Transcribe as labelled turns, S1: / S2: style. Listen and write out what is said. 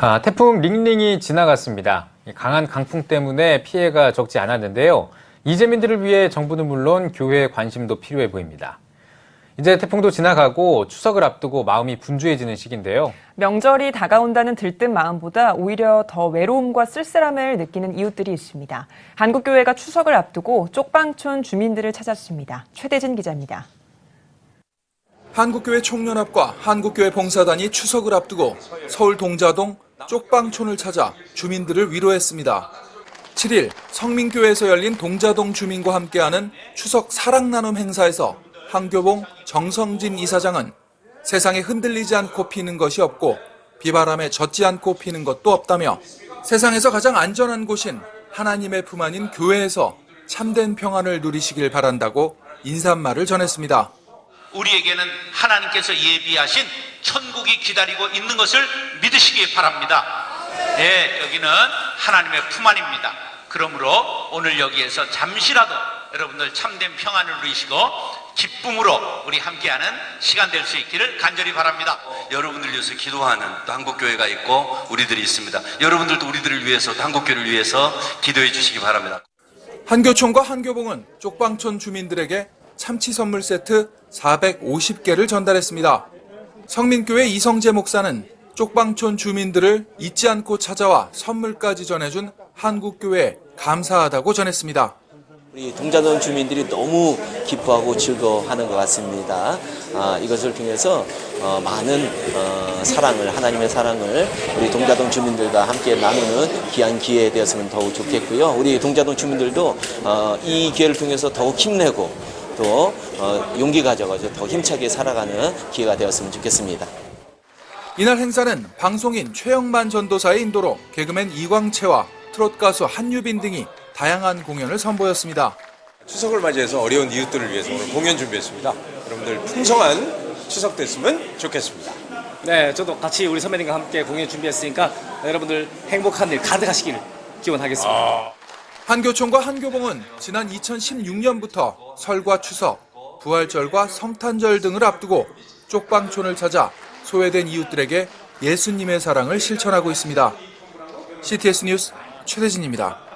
S1: 아, 태풍 링링이 지나갔습니다. 이 강한 강풍 때문에 피해가 적지 않았는데요. 이재민들을 위해 정부는 물론 교회의 관심도 필요해 보입니다. 이제 태풍도 지나가고 추석을 앞두고 마음이 분주해지는 시기인데요.
S2: 명절이 다가온다는 들뜬 마음보다 오히려 더 외로움과 쓸쓸함을 느끼는 이웃들이 있습니다. 한국교회가 추석을 앞두고 쪽방촌 주민들을 찾았습니다. 최대진 기자입니다.
S3: 한국교회 총연합과 한국교회 봉사단이 추석을 앞두고 서울 동자동 쪽방촌을 찾아 주민들을 위로했습니다. 7일 성민교회에서 열린 동자동 주민과 함께하는 추석 사랑 나눔 행사에서 한교봉 정성진 이사장은 세상에 흔들리지 않고 피는 것이 없고 비바람에 젖지 않고 피는 것도 없다며 세상에서 가장 안전한 곳인 하나님의 품 안인 교회에서 참된 평안을 누리시길 바란다고 인사말을 전했습니다.
S4: 우리에게는 하나님께서 예비하신 천국이 기다리고 있는 것을 믿으시기 바랍니다. 네, 여기는 하나님의 품 안입니다. 그러므로 오늘 여기에서 잠시라도 여러분들 참된 평안을 누리시고 기쁨으로 우리 함께하는 시간 될 수 있기를 간절히 바랍니다.
S5: 여러분들 위해서 기도하는 또 한국교회가 있고 우리들이 있습니다. 여러분들도 우리들을 위해서 또 한국교회를 위해서 기도해 주시기 바랍니다.
S3: 한교총과 한교봉은 쪽방촌 주민들에게 참치 선물 세트 450개를 전달했습니다. 성민교회 이성재 목사는 쪽방촌 주민들을 잊지 않고 찾아와 선물까지 전해준 한국교회에 감사하다고 전했습니다.
S6: 우리 동자동 주민들이 너무 기뻐하고 즐거워하는 것 같습니다. 아, 이것을 통해서 어, 많은 어, 사랑을 하나님의 사랑을 우리 동자동 주민들과 함께 나누는 귀한 기회 되었으면 더욱 좋겠고요. 우리 동자동 주민들도 어, 이 기회를 통해서 더욱 힘내고 또 어, 용기 가져가지고 더 힘차게 살아가는 기회가 되었으면 좋겠습니다.
S3: 이날 행사는 방송인 최영만 전도사의 인도로 개그맨 이광채와 트롯 가수 한유빈 등이 다양한 공연을 선보였습니다.
S7: 추석을 맞이해서 어려운 이웃들을 위해서 오늘 공연 준비했습니다. 여러분들 풍성한 추석 됐으면 좋겠습니다.
S8: 네, 저도 같이 우리 선배님과 함께 공연 준비했으니까 여러분들 행복한 일 가득하시기를 기원하겠습니다.
S3: 한교총과 한교봉은 지난 2016년부터 설과 추석, 부활절과 성탄절 등을 앞두고 쪽방촌을 찾아 소외된 이웃들에게 예수님의 사랑을 실천하고 있습니다. CTS 뉴스 최대진입니다.